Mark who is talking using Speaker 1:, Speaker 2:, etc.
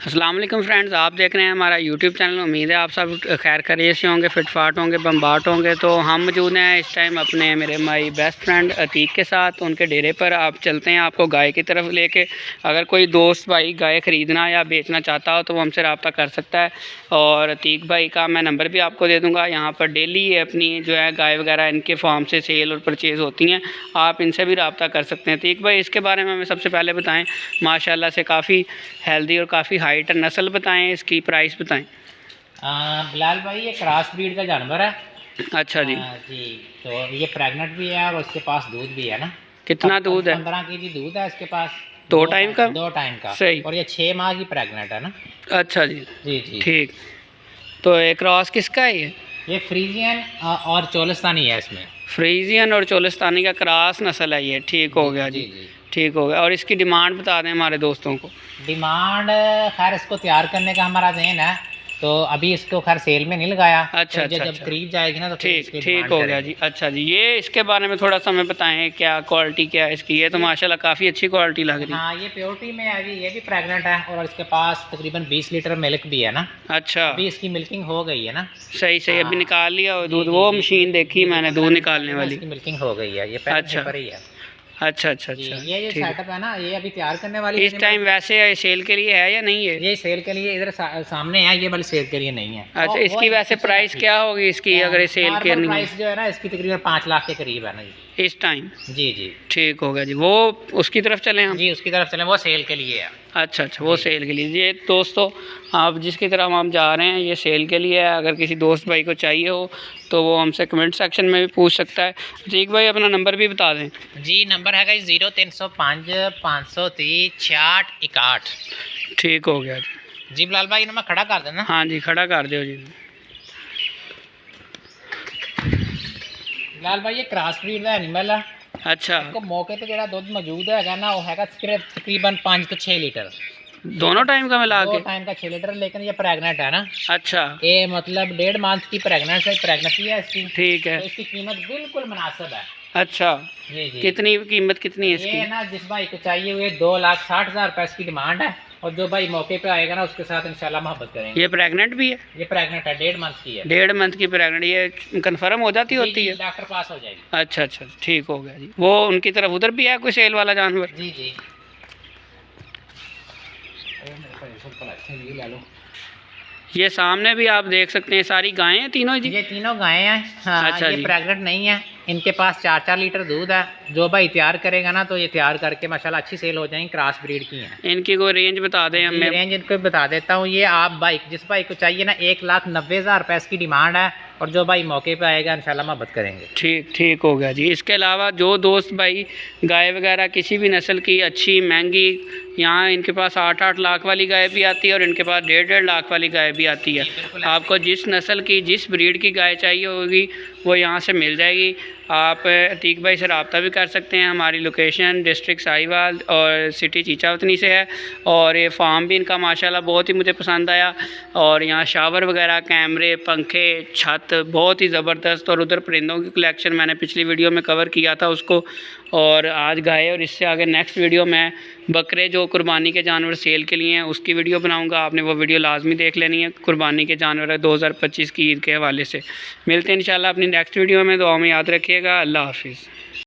Speaker 1: अस्सलाम वालेकुम फ्रेंड्स, आप देख रहे हैं हमारा यूट्यूब चैनल। उम्मीद है आप सब खैर खैरियत से होंगे, फिटफाट होंगे, बम्बाट होंगे। तो हम मौजूद हैं इस टाइम अपने मेरे माई बेस्ट फ्रेंड अतीक के साथ। उनके डेरे पर आप चलते हैं आपको गाय की तरफ़ लेके। अगर कोई दोस्त भाई गाय ख़रीदना या बेचना चाहता हो तो वो हमसे रबता कर सकता है। और अतीक भाई का मैं नंबर भी आपको दे दूँगा। यहाँ पर डेली अपनी जो है गाय वगैरह, इनके फार्म से सेल और परचेज़ होती हैं। आप इनसे भी रबता कर सकते हैं। अतीक भाई, इसके बारे में हमें सबसे पहले बताएँ, माशाल्लाह से काफ़ी हेल्दी और काफ़ी हाइट नस्ल बताएँ इसकी प्राइस बताएँ।
Speaker 2: बिलाल भाई ये क्रॉस ब्रीड का जानवर है।
Speaker 1: अच्छा जी।
Speaker 2: आ, जी तो ये प्रेग्नेंट भी है और उसके पास दूध भी है ना।
Speaker 1: कितना दूध है?
Speaker 2: पंद्रह के जी दूध है इसके पास।
Speaker 1: दो टाइम का?
Speaker 2: दो टाइम का।
Speaker 1: सही।
Speaker 2: और ये छः माह की प्रेग्नेंट है ना।
Speaker 1: अच्छा जी।
Speaker 2: जी जी।
Speaker 1: ठीक। तो ये क्रॉस किसका है ये?
Speaker 2: ये फ्रीजियन और चोलिस्तानी है इसमें।
Speaker 1: फ्रीजियन और चोलिस्तानी का क्रॉस नस्ल है ये। ठीक हो गया जी
Speaker 2: जी।
Speaker 1: ठीक हो गया। और इसकी डिमांड बता दें हमारे दोस्तों को।
Speaker 2: डिमांड खैर इसको तैयार करने का हमारा जहन है। तो अभी इसको खैर सेल में नहीं लगाया।
Speaker 1: अच्छा,
Speaker 2: तो जब-
Speaker 1: अच्छा,
Speaker 2: जब
Speaker 1: अच्छा।
Speaker 2: करीब जाएगी ना तो
Speaker 1: ठीक ठीक हो गया जी। अच्छा जी ये इसके बारे में थोड़ा सा हमें बताएँ क्या क्वालिटी क्या है इसकी? ये तो माशाल्लाह काफ़ी अच्छी क्वालिटी लग रही। है
Speaker 2: हाँ ये प्योरिटी में अभी ये भी प्रेग्नेंट है और इसके पास तकरीबन 20 लीटर मिल्क भी है ना।
Speaker 1: अच्छा।
Speaker 2: अभी इसकी मिल्किंग हो गई है ना।
Speaker 1: सही सही अभी
Speaker 2: हाँ।
Speaker 1: निकाल लिया दूध। वो मशीन देखी मैंने दूध निकालने वाली।
Speaker 2: मिल्किंग हो गई है ये
Speaker 1: अच्छा।
Speaker 2: ही है।
Speaker 1: अच्छा अच्छा अच्छा।
Speaker 2: ये ये
Speaker 1: है।
Speaker 2: सेटअप है ना ये अभी तैयार करने वाली
Speaker 1: इस टाइम वैसे सेल के लिए है या नहीं है?
Speaker 2: ये सेल के लिए इधर सा, सामने है ये वाली सेल के लिए नहीं है।
Speaker 1: अच्छा इसकी वैसे प्राइस क्या होगी इसकी अगर सेल के लिए
Speaker 2: प्राइस जो है ना इसकी तकरीबन पाँच लाख के करीब है ना जी।
Speaker 1: इस टाइम
Speaker 2: जी जी।
Speaker 1: ठीक हो गया जी। वो उसकी तरफ़ चलें हम?
Speaker 2: जी उसकी तरफ़ चले। वो सेल के लिए है।
Speaker 1: अच्छा अच्छा वो सेल के लिए। ये दोस्तों आप जिसकी तरफ़ हम जा रहे हैं ये सेल के लिए है। अगर किसी दोस्त भाई को चाहिए हो तो वो हमसे कमेंट सेक्शन में भी पूछ सकता है। ठीक भाई अपना नंबर भी बता दें।
Speaker 2: जी नंबर है जी ज़ीरो तीन सौ पाँच पाँच सौ तीस छियाठ इकाठ
Speaker 1: ठीक हो गया जी।
Speaker 2: जी बिलाल भाई इन्हें मैं खड़ा कर देना।
Speaker 1: हाँ जी खड़ा कर दो जी।
Speaker 2: ਬਿਲਾਲ ਭਾਈ ਇਹ ਕ੍ਰਾਸ ਬਰੀਡ ਦਾ ਐਨੀਮਲ ਆ
Speaker 1: अच्छा
Speaker 2: ਕੋ ਮੌਕੇ ਤੇ ਜਿਹੜਾ ਦੁੱਧ ਮੌਜੂਦ ਹੈਗਾ ਨਾ ਉਹ ਹੈਗਾ ਸਿਰਫ ਤਕਰੀਬਨ 5 ਤੋਂ 6 ਲੀਟਰ
Speaker 1: दोनों टाइम का मिला
Speaker 2: दो
Speaker 1: के
Speaker 2: टाइम का 6 लीटर लेकिन ये प्रेग्नेंट है ना
Speaker 1: अच्छा
Speaker 2: ये मतलब डेढ़ मंथ की प्रेग्नेंट है प्रेगनेंसी है इसकी
Speaker 1: ठीक है
Speaker 2: तो इसकी कीमत बिल्कुल मुनासिब है
Speaker 1: अच्छा
Speaker 2: जी जी
Speaker 1: कितनी कीमत कितनी है
Speaker 2: ये
Speaker 1: इसकी
Speaker 2: ना जिस भाई को चाहिए हुए दो लाख साठ हजार रुपए इसकी डिमांड है और जो भाई मौके पे आएगा ना उसके साथ इंशाल्लाह मोहब्बत करेंगे।
Speaker 1: ये प्रेग्नेंट भी है?
Speaker 2: ये प्रेग्नेंट है डेढ़ मंथ की है।
Speaker 1: डेढ़ मंथ की प्रेग्नेंट ये कंफर्म हो जाती
Speaker 2: जी,
Speaker 1: होती
Speaker 2: जी,
Speaker 1: है?
Speaker 2: डॉक्टर पास हो जाएगी।
Speaker 1: अच्छा अच्छा ठीक हो गया जी। वो उनकी तरफ़ उधर भी है कोई सेल वाला जानवर?
Speaker 2: जी जी। ये लो
Speaker 1: ये सामने भी आप देख सकते हैं सारी गायें हैं तीनों जी?
Speaker 2: ये तीनों गायें हैं। हाँ
Speaker 1: अच्छा
Speaker 2: ये प्रेग्नेंट नहीं है। इनके पास चार चार लीटर दूध है। जो भाई तैयार करेगा ना तो ये तैयार करके माशाल्लाह अच्छी सेल हो जाएँगी क्रॉस ब्रीड की हैं।
Speaker 1: इनकी कोई रेंज बता दें हमें
Speaker 2: रेंज इनको बता देता हूँ। ये आप बाइक जिस भाई को चाहिए ना एक लाख नब्बे हज़ार रुपये इसकी डिमांड है और जो भाई मौके पे आएगा इंशाल्लाह मोहब्बत करेंगे।
Speaker 1: ठीक ठीक हो गया जी। इसके अलावा जो दोस्त भाई गाय वगैरह किसी भी नस्ल की अच्छी महँगी यहाँ इनके पास आठ आठ लाख वाली गाय भी आती है और इनके पास डेढ़ डेढ़ लाख वाली गाय भी आती है। आपको जिस नस्ल की जिस ब्रीड की गाय चाहिए होगी वो यहाँ से मिल जाएगी। आप अतीक भाई से रबता भी कर सकते हैं। हमारी लोकेशन डिस्ट्रिक्ट साहिवाल और सिटी चीचावतनी से है और ये फार्म भी इनका माशाल्लाह बहुत ही मुझे पसंद आया और यहाँ शावर वगैरह कैमरे पंखे, छत बहुत ही ज़बरदस्त और उधर परिंदों की कलेक्शन मैंने पिछली वीडियो में कवर किया था। उसको और आज गाय और इससे आगे नेक्स्ट वीडियो में बकरे जो कुर्बानी के जानवर सेल के लिए हैं, उसकी वीडियो बनाऊँगा। आपने वो वीडियो लाजमी देख लेनी है, कुर्बानी के जानवर 2025 की ईद के हवाले से। मिलते हैं इंशाल्लाह अपनी नेक्स्ट वीडियो में दुआ में याद रखिएगा। अल्लाह हाफिज़।